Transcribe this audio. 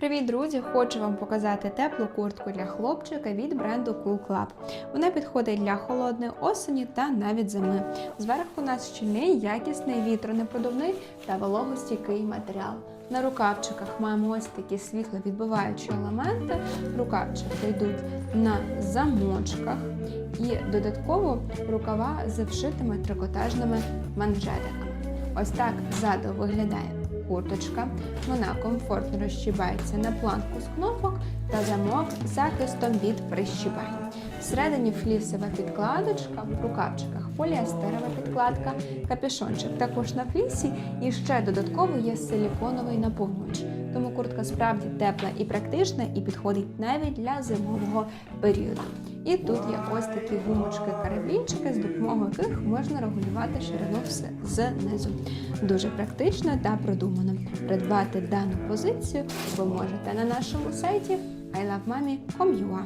Привіт, друзі! Хочу вам показати теплу куртку для хлопчика від бренду Cool Club. Вона підходить для холодної осені та навіть зими. Зверху у нас щільний, якісний, вітронепродувний та вологостійкий матеріал. На рукавчиках маємо ось такі світловідбиваючі елементи. Рукавчики йдуть на замочках і додатково рукава з вшитими трикотажними манжетиками. Ось так ззаду виглядає курточка. Вона комфортно розщібається на планку з кнопок та замок захистом від прищібань. Всередині флісова підкладочка, в рукавчиках поліестерова підкладка, капюшончик також на флісі і ще додатково є силіконовий наповнювач. Тому куртка справді тепла і практична і підходить навіть для зимового періоду. І тут є ось такі гумочки-карабінчики, з допомогою яких можна регулювати ширину все знизу. Дуже практично та продумано. Придбати дану позицію ви можете на нашому сайті ilovemami.com.ua